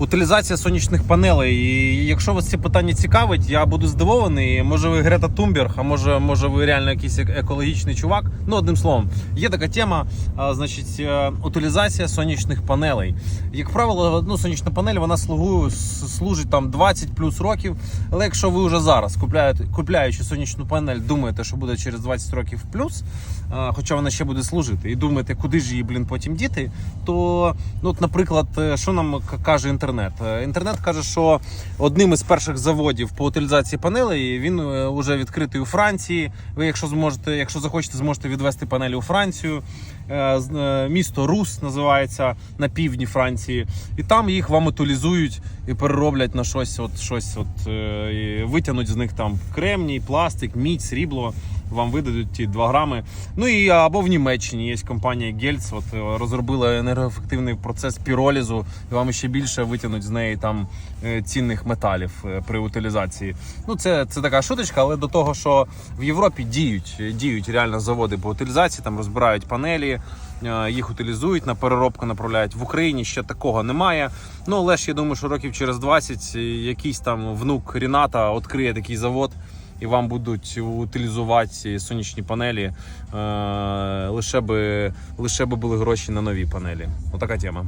Утилізація сонячних панелей. І якщо вас це питання цікавить, я буду здивований. Може ви Грета Тумберг, а може, може ви реально якийсь екологічний чувак. Ну, одним словом, є така тема, а, значить, е, утилізація сонячних панелей. Як правило, ну, сонячна панель вона слугує, служить там 20 плюс років. Але якщо ви вже зараз купляєте, купляючи сонячну панель, думаєте, що буде через 20 років плюс, а, хоча вона ще буде служити, і думаєте, куди ж її, блін, потім діти, то, ну, от, наприклад, е, що нам каже інтернет? Е, Інтернет каже, що одним із перших заводів по утилізації панелей він вже відкритий у Франції. Ви, якщо зможете, якщо захочете, зможете відвести панелі у Францію. Е, е, Місто Рус називається на півдні Франції, і там їх вам утилізують і перероблять на щось, от щось, от е, витягнуть з них там кремній, пластик, мідь, срібло. Вам видадуть ті 2 грами. Ну і або в Німеччині є компанія Гельц, от е, розробила енергоефективний процес піролізу, і вам ще більше витягнуть з неї там е, цінних металів е, при утилізації. Ну це, це така шуточка, але до того, що в Європі діють, діють реально заводи по утилізації, там розбирають панелі. Їх утилізують на переробку, направляють в Україні. Ще такого немає. Ну але ж я думаю, що років через 20 якийсь там внук Ріната відкриє такий завод, і вам будуть утилізувати сонячні панелі. Е, лише би лише би були гроші на нові панелі. Отака тема.